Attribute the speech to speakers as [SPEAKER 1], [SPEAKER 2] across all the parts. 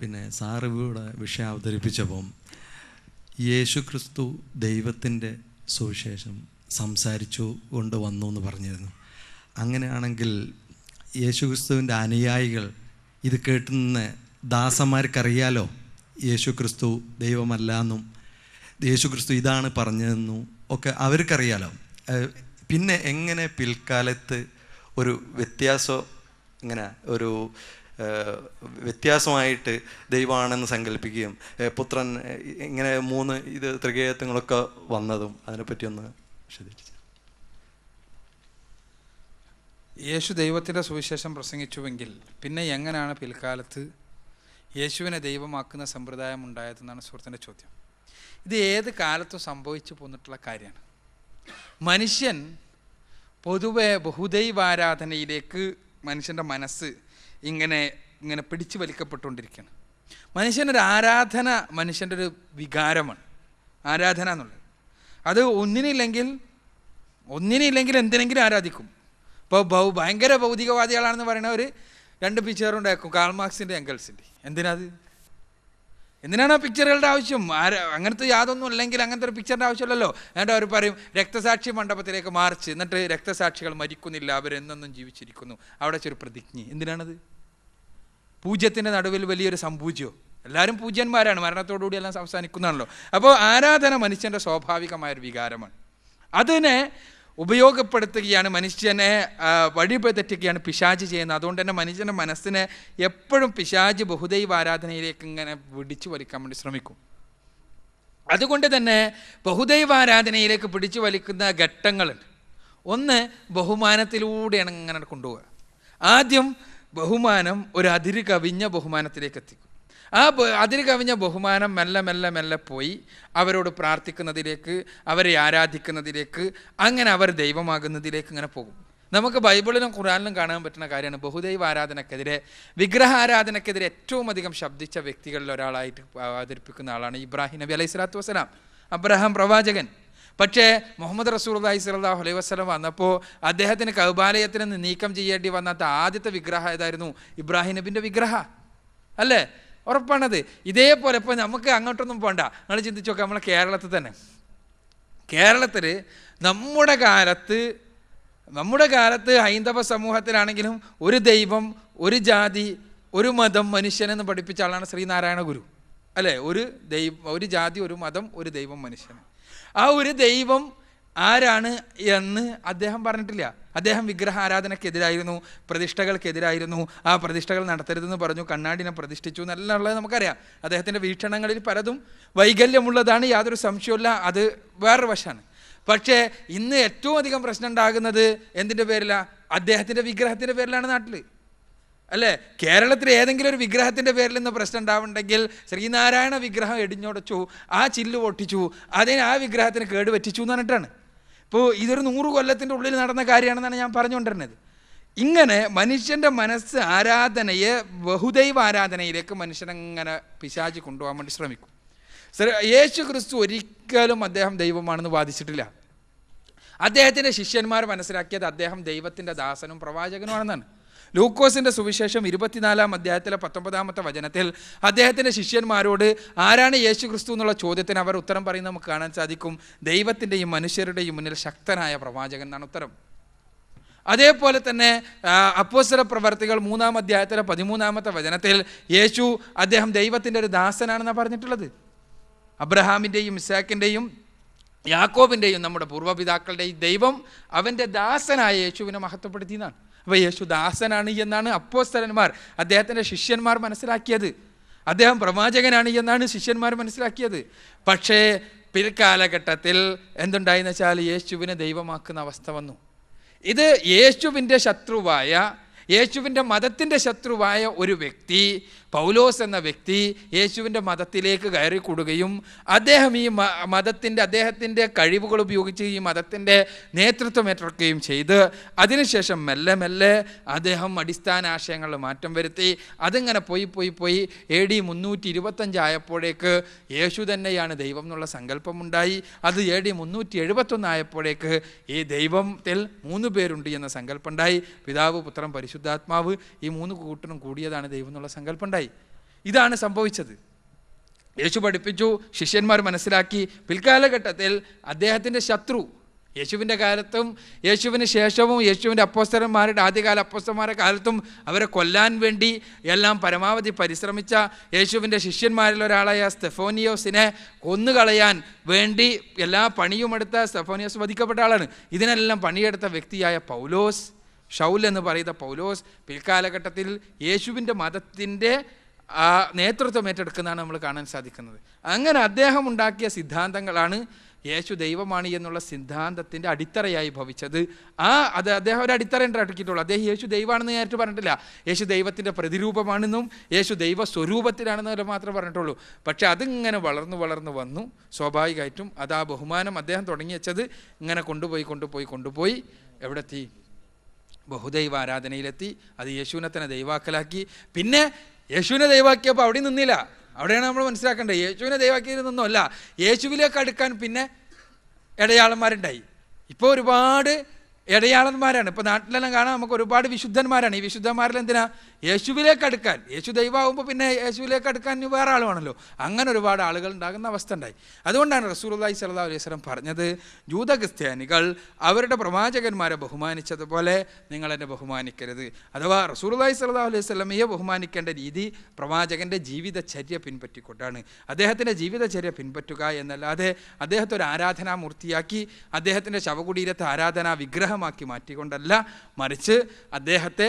[SPEAKER 1] പിന്നെ സാറ് ഇവിടെ വിഷയം അവതരിപ്പിച്ചപ്പം യേശു ക്രിസ്തു ദൈവത്തിന്റെ സുവിശേഷം സംസാരിച്ചു കൊണ്ട് വന്നു എന്ന് പറഞ്ഞിരുന്നു. അങ്ങനെയാണെങ്കിൽ യേശു ക്രിസ്തുവിന്റെ അനുയായികൾ ഇത് കേട്ടുന്ന ദാസന്മാർക്കറിയാലോ? യേശു ക്രിസ്തു ദൈവമല്ല എന്നും യേശു ക്രിസ്തു ഇതാണ് പറഞ്ഞതെന്നും ഒക്കെ അവർക്കറിയാലോ? പിന്നെ എങ്ങനെ പിൽക്കാലത്ത് ഒരു വ്യത്യാസം ഇങ്ങനെ ഒരു വ്യത്യാസമായിട്ട് ദൈവമാണെന്ന് സങ്കല്പിക്കുകയും പുത്രൻ ഇങ്ങനെ മൂന്ന് ഇത് ത്രികേയത്വങ്ങളൊക്കെ വന്നതും അതിനെപ്പറ്റി ഒന്ന് വിശദീകരിച്ചു
[SPEAKER 2] യേശു ദൈവത്തിന്റെ സുവിശേഷം പ്രസംഗിച്ചുവെങ്കിൽ പിന്നെ എങ്ങനെയാണ് പിൽക്കാലത്ത് യേശുവിനെ ദൈവമാക്കുന്ന സമ്പ്രദായം ഉണ്ടായതെന്നാണ് സുഹൃത്തിന്റെ ചോദ്യം. ഇത് ഏത് കാലത്തും സംഭവിച്ചു പോന്നിട്ടുള്ള കാര്യമാണ്. മനുഷ്യൻ പൊതുവെ ബഹുദൈവാരാധനയിലേക്ക് മനുഷ്യന്റെ മനസ്സ് ഇങ്ങനെ ഇങ്ങനെ പിടിച്ചു വലിക്കപ്പെട്ടുകൊണ്ടിരിക്കുകയാണ്. മനുഷ്യനൊരു ആരാധന മനുഷ്യന്റെ ഒരു വികാരമാണ്. ആരാധന എന്നുള്ളത്. അത് ഒന്നിനില്ലെങ്കിൽ ഒന്നിനില്ലെങ്കിൽ എന്തിനെങ്കിലും ആരാധിക്കും. ഇപ്പോൾ ബൗ ഭയങ്കര ഭൗതികവാദികളാണെന്ന് പറയുന്നവർ രണ്ട് പിക്ചർ ഉണ്ടാക്കും കാൾമാർക്സിന്റെ എങ്കൽസിന്റെ എന്തിനാത് എന്തിനാണ് ആ പിക്ചറുകളുടെ ആവശ്യം? ആര അങ്ങനത്തെ യാതൊന്നും ഇല്ലെങ്കിൽ അങ്ങനത്തെ ഒരു പിക്ചറിന്റെ ആവശ്യമില്ലല്ലോ. എന്നിട്ട് അവർ പറയും രക്തസാക്ഷി മണ്ഡപത്തിലേക്ക് മാർച്ച്. എന്നിട്ട് രക്തസാക്ഷികൾ മരിക്കുന്നില്ല അവരെന്നൊന്നും ജീവിച്ചിരിക്കുന്നു. അവിടെ വെച്ചൊരു പ്രതിജ്ഞ. എന്തിനാണത്? പൂജ്യത്തിന്റെ നടുവിൽ വലിയൊരു സംപൂജ്യോ എല്ലാവരും പൂജ്യന്മാരാണ് മരണത്തോടുകൂടി എല്ലാം അവസാനിക്കുന്നതാണല്ലോ. അപ്പോൾ ആരാധന മനുഷ്യന്റെ സ്വാഭാവികമായൊരു വികാരമാണ്. അതിനെ ഉപയോഗപ്പെടുത്തുകയാണ് മനുഷ്യനെ ആ, വഴി തെറ്റുകയാണ് പിശാജ് ചെയ്യുന്നത്. അതുകൊണ്ട് തന്നെ മനുഷ്യന്റെ മനസ്സിനെ എപ്പോഴും പിശാജ് ബഹുദൈവ ആരാധനയിലേക്ക് ഇങ്ങനെ പിടിച്ചു വലിക്കാൻ വേണ്ടി ശ്രമിക്കും. അതുകൊണ്ട് തന്നെ ബഹുദൈവ ആരാധനയിലേക്ക് പിടിച്ചു വലിക്കുന്ന ഘട്ടങ്ങളുണ്ട്. ഒന്ന് ബഹുമാനത്തിലൂടെയാണ് ഇങ്ങനെ കൊണ്ടുപോവുക. ആദ്യം ബഹുമാനം ഒരു അതിര് കവിഞ്ഞ ബഹുമാനത്തിലേക്ക് എത്തിക്കും. ആ അതിര് കവിഞ്ഞ ബഹുമാനം മെല്ലെ മെല്ലെ മെല്ലെ പോയി അവരോട് പ്രാർത്ഥിക്കുന്നതിലേക്ക് അവരെ ആരാധിക്കുന്നതിലേക്ക് അങ്ങനെ അവർ ദൈവമാകുന്നതിലേക്ക് ഇങ്ങനെ പോകും. നമുക്ക് ബൈബിളിലും ഖുറാനിലും കാണാൻ പറ്റുന്ന കാര്യമാണ്. ബഹുദൈവ ആരാധനക്കെതിരെ വിഗ്രഹ ആരാധനക്കെതിരെ ഏറ്റവും അധികം ശബ്ദിച്ച വ്യക്തികളിൽ ഒരാളായിട്ട് അവതരിപ്പിക്കുന്ന ആളാണ് ഇബ്രാഹിം നബി അലൈഹി സ്വലാത്തു വസ്സലാം. അബ്രഹാം പ്രവാചകൻ. പക്ഷേ മുഹമ്മദ് റസൂൽ അലൈഹി സ്വലാഹു അലൈഹി വസ്ലം വന്നപ്പോൾ അദ്ദേഹത്തിന് കൗബാലയത്തിൽ നിന്ന് നീക്കം ചെയ്യേണ്ടി വന്നാത്ത ആദ്യത്തെ വിഗ്രഹം ഏതായിരുന്നു? ഇബ്രാഹിം നബിന്റെ വിഗ്രഹ. അല്ലേ? ഉറപ്പാണത്. ഇതേപോലെ ഇപ്പോൾ നമുക്ക് അങ്ങോട്ടൊന്നും പോകണ്ട നിങ്ങൾ ചിന്തിച്ചു നോക്കാം നമ്മളെ കേരളത്തിൽ തന്നെ. കേരളത്തിൽ നമ്മുടെ കാലത്ത് നമ്മുടെ കാലത്ത് ഹൈന്ദവ സമൂഹത്തിലാണെങ്കിലും ഒരു ദൈവം ഒരു ജാതി ഒരു മതം മനുഷ്യനെന്ന് പഠിപ്പിച്ച ആളാണ് ശ്രീനാരായണ ഗുരു. അല്ലേ? ഒരു ദൈവം ഒരു ജാതി ഒരു മതം ഒരു ദൈവം മനുഷ്യൻ. ആ ഒരു ദൈവം ആരാണ് എന്ന് അദ്ദേഹം പറഞ്ഞിട്ടില്ല. അദ്ദേഹം വിഗ്രഹ ആരാധനക്കെതിരായിരുന്നു പ്രതിഷ്ഠകൾക്കെതിരായിരുന്നു. ആ പ്രതിഷ്ഠകൾ നടത്തരുതെന്ന് പറഞ്ഞു കണ്ണാടിനെ പ്രതിഷ്ഠിച്ചു എന്നെല്ലാം നമുക്കറിയാം. അദ്ദേഹത്തിന്റെ വീക്ഷണങ്ങളിൽ പലതും വൈകല്യമുള്ളതാണ് യാതൊരു സംശയമില്ല അത് വേറൊരു വശമാണ്. പക്ഷേ ഇന്ന് ഏറ്റവും അധികം പ്രശ്നം ഉണ്ടാകുന്നത് എന്തിന്റെ പേരിലാണ് അദ്ദേഹത്തിന്റെ വിഗ്രഹത്തിന്റെ പേരിലാണ് നാട്ടിൽ അല്ലേ? കേരളത്തിലെ ഏതെങ്കിലും ഒരു വിഗ്രഹത്തിന്റെ പേരിൽ നിന്ന് പ്രശ്നം ഉണ്ടാവുന്നുണ്ടെങ്കിൽ ശ്രീനാരായണ വിഗ്രഹം ഇടിഞ്ഞുടച്ചു ആ ചില്ല് പൊട്ടിച്ചു അതിന് ആ വിഗ്രഹത്തിന് കേട് പറ്റിച്ചു എന്ന് പറഞ്ഞിട്ടാണ്. ഇപ്പോൾ ഇതൊരു നൂറ് കൊല്ലത്തിന്റെ ഉള്ളിൽ നടന്ന കാര്യമാണെന്നാണ് ഞാൻ പറഞ്ഞുകൊണ്ടിരുന്നത്. ഇങ്ങനെ മനുഷ്യന്റെ മനസ്സ് ആരാധനയെ ബഹുദൈവ ആരാധനയിലേക്ക് മനുഷ്യനങ്ങനെ പിശാചി കൊണ്ടുപോകാൻ വേണ്ടി ശ്രമിക്കും. യേശു ക്രിസ്തു ഒരിക്കലും അദ്ദേഹം ദൈവമാണെന്ന് വാദിച്ചിട്ടില്ല. അദ്ദേഹത്തിന്റെ ശിഷ്യന്മാർ മനസ്സിലാക്കിയത് അദ്ദേഹം ദൈവത്തിന്റെ ദാസനും പ്രവാചകനുമാണെന്നാണ്. ലൂക്കോസിന്റെ സുവിശേഷം ഇരുപത്തിനാലാം അധ്യായത്തിലെ പത്തൊമ്പതാമത്തെ വചനത്തിൽ അദ്ദേഹത്തിന്റെ ശിഷ്യന്മാരോട് ആരാണ് യേശു ക്രിസ്തു എന്നുള്ള ചോദ്യത്തിന് അവർ ഉത്തരം പറയുന്നത് നമുക്ക് കാണാൻ സാധിക്കും. ദൈവത്തിന്റെയും മനുഷ്യരുടെയും മുന്നിൽ ശക്തനായ പ്രവാചകൻ എന്നാണ് ഉത്തരം. അതേപോലെ തന്നെ അപ്പോസ്വര പ്രവർത്തികൾ മൂന്നാം അധ്യായത്തിലെ പതിമൂന്നാമത്തെ വചനത്തിൽ യേശു അദ്ദേഹം ദൈവത്തിന്റെ ഒരു ദാസനാണെന്നാണ് പറഞ്ഞിട്ടുള്ളത്. അബ്രഹാമിന്റെയും ഇസാക്കിന്റെയും യാക്കോബിന്റെയും നമ്മുടെ പൂർവപിതാക്കളുടെയും ദൈവം അവന്റെ ദാസനായ യേശുവിനെ മഹത്വപ്പെടുത്തിയെന്നാണ്. അപ്പോൾ യേശു ദാസനാണ് എന്നാണ് അപ്പോസ്തലന്മാർ അദ്ദേഹത്തിന്റെ ശിഷ്യന്മാർ മനസ്സിലാക്കിയത്. അദ്ദേഹം പ്രവാചകനാണ് എന്നാണ് ശിഷ്യന്മാർ മനസ്സിലാക്കിയത്. പക്ഷേ പിൽക്കാലഘട്ടത്തിൽ എന്തുണ്ടായെന്ന് വെച്ചാൽ യേശുവിനെ ദൈവമാക്കുന്ന അവസ്ഥ വന്നു. ഇത് യേശുവിന്റെ ശത്രുവായ യേശുവിന്റെ മതത്തിന്റെ ശത്രുവായ ഒരു വ്യക്തി പൗലോസ് എന്ന വ്യക്തി യേശുവിന്റെ മതത്തിലേക്ക് കയറി കൂടുകയും അദ്ദേഹം ഈ മതത്തിന്റെ അദ്ദേഹത്തിന്റെ കഴിവുകൾ ഉപയോഗിച്ച് ഈ മതത്തിന്റെ നേതൃത്വം ഏറ്റെടുക്കുകയും ചെയ്ത് അതിനുശേഷം മെല്ലെ മെല്ലെ അദ്ദേഹം അടിസ്ഥാന ആശയങ്ങളിൽ മാറ്റം വരുത്തി. അതിങ്ങനെ പോയി പോയി പോയി എ ഡി മുന്നൂറ്റി ഇരുപത്തഞ്ചായപ്പോഴേക്ക് യേശു തന്നെയാണ് ദൈവം എന്നുള്ള സങ്കല്പമുണ്ടായി. അത് എ ഡി മുന്നൂറ്റി എഴുപത്തൊന്നായപ്പോഴേക്ക് ഈ ദൈവത്തിൽ മൂന്ന് പേരുണ്ട് എന്ന സങ്കല്പമുണ്ടായി. പിതാവ് പുത്രൻ പരിശുദ്ധാത്മാവ് ഈ മൂന്ന് കൂട്ടരും കൂടിയതാണ് ദൈവം എന്നുള്ള സങ്കല്പമുണ്ടായി. ഇതാണ് സംഭവിച്ചത്. യേശു പഠിപ്പിച്ചു ശിഷ്യന്മാർ മനസ്സിലാക്കി. പിൽക്കാലഘട്ടത്തിൽ അദ്ദേഹത്തിന്റെ ശത്രു യേശുവിന്റെ കാലത്തും യേശുവിന് ശേഷവും യേശുവിന്റെ അപ്പോസ്തരന്മാരുടെ ആദ്യകാല അപ്പോസ്തന്മാരുടെ കാലത്തും അവരെ കൊല്ലാൻ വേണ്ടി എല്ലാം പരമാവധി പരിശ്രമിച്ച യേശുവിന്റെ ശിഷ്യന്മാരിൽ ഒരാളായ സ്തെഫോനിയോസിനെ കൊന്നുകളയാൻ വേണ്ടി എല്ലാ പണിയുമെടുത്ത സ്തെഫോനിയോസ് വധിക്കപ്പെട്ട ആളാണ്. ഇതിനെല്ലാം പണിയെടുത്ത വ്യക്തിയായ പൗലോസ്. ഷൗൽ എന്ന് പറയുന്ന പൗലോസ് പിൽക്കാലഘട്ടത്തിൽ യേശുവിന്റെ മതത്തിന്റെ നേതൃത്വം ഏറ്റെടുക്കുന്നതാണ് നമ്മൾ കാണാൻ സാധിക്കുന്നത്. അങ്ങനെ അദ്ദേഹം ഉണ്ടാക്കിയ സിദ്ധാന്തങ്ങളാണ് യേശു ദൈവമാണ് എന്നുള്ള സിദ്ധാന്തത്തിന്റെ അടിത്തറയായി ഭവിച്ചത്. ആ അത് അദ്ദേഹം ഒരു അടിത്തറ ഉണ്ടാക്കിയിട്ടുള്ളൂ അദ്ദേഹം യേശു ദൈവമാണെന്ന് നേരിട്ട് പറഞ്ഞിട്ടില്ല. യേശു ദൈവത്തിന്റെ പ്രതിരൂപമാണെന്നും യേശു ദൈവ സ്വരൂപത്തിലാണെന്നും മാത്രമേ പറഞ്ഞിട്ടുള്ളൂ. പക്ഷേ അതിങ്ങനെ വളർന്നു വളർന്നു വന്നു. സ്വാഭാവികമായിട്ടും അത് ആ ബഹുമാനം അദ്ദേഹം തുടങ്ങി വെച്ചത് ഇങ്ങനെ കൊണ്ടുപോയി കൊണ്ടുപോയി കൊണ്ടുപോയി. എവിടെത്തി? ബഹുദൈവ ആരാധനയിലെത്തി അത് യേശുവിനെ തന്നെ ദൈവാക്കലാക്കി. പിന്നെ യേശുവിനെ ദൈവാക്കിയപ്പോൾ അവിടെ നിന്നില്ല. അവിടെയാണ് നമ്മൾ മനസ്സിലാക്കേണ്ടത്. യേശുവിനെ ദൈവാക്കിയതിൽ നിന്നല്ല യേശുവിലേക്ക് അടുക്കാൻ പിന്നെ ഇടയാളന്മാരുണ്ടായി. ഇപ്പോൾ ഒരുപാട് ഇടയാളന്മാരാണ്. ഇപ്പോൾ നാട്ടിലെല്ലാം കാണാൻ നമുക്ക് ഒരുപാട് വിശുദ്ധന്മാരാണ്. ഈ വിശുദ്ധന്മാരിൽ എന്തിനാ? യേശുവിലേക്ക് അടുക്കാൻ. യേശു ദൈവമാകുമ്പോൾ പിന്നെ യേശുവിലേക്ക് അടുക്കാൻ വേറെ ആളുവാണല്ലോ അങ്ങനെ ഒരുപാട് ആളുകൾ ഉണ്ടാകുന്ന അവസ്ഥ ഉണ്ടായി. അതുകൊണ്ടാണ് റസൂർല്ലാഹി സല്ലാ അലൈഹി സ്വലം പറഞ്ഞത് ജൂത ക്രിസ്ത്യാനികൾ അവരുടെ പ്രവാചകന്മാരെ ബഹുമാനിച്ചതുപോലെ നിങ്ങൾ എന്നെ ബഹുമാനിക്കരുത്. അഥവാ റസൂർല്ലാഹി സല്ലാ അലൈഹി സ്വലമയെ ബഹുമാനിക്കേണ്ട രീതി പ്രവാചകന്റെ ജീവിതചര്യ പിൻപറ്റിക്കൊണ്ടാണ്. അദ്ദേഹത്തിന്റെ ജീവിതചര്യ പിൻപറ്റുക എന്നല്ലാതെ അദ്ദേഹത്തെ ഒരു ആരാധനാമൂർത്തിയാക്കി അദ്ദേഹത്തിന്റെ ശവകുടീരത്തെ ആരാധനാ വിഗ്രഹമാക്കി മാറ്റിക്കൊണ്ടല്ല മറിച്ച് അദ്ദേഹത്തെ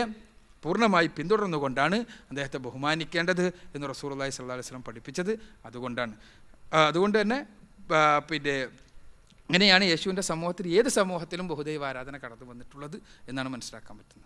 [SPEAKER 2] പൂർണമായി പിന്തുടർന്നുകൊണ്ടാണ് അദ്ദേഹത്തെ ബഹുമാനിക്കേണ്ടത് എന്ന് റസൂർ അള്ളഹി സ്വല്ലാ വസ്ലം പഠിപ്പിച്ചത് അതുകൊണ്ടാണ്. അതുകൊണ്ട് തന്നെ പിന്നെ ഇങ്ങനെയാണ് യേശുവിന്റെ സമൂഹത്തിൽ ഏത് സമൂഹത്തിലും ബഹുദൈവ ആരാധന കടന്നു വന്നിട്ടുള്ളത് എന്നാണ് മനസ്സിലാക്കാൻ പറ്റുന്നത്.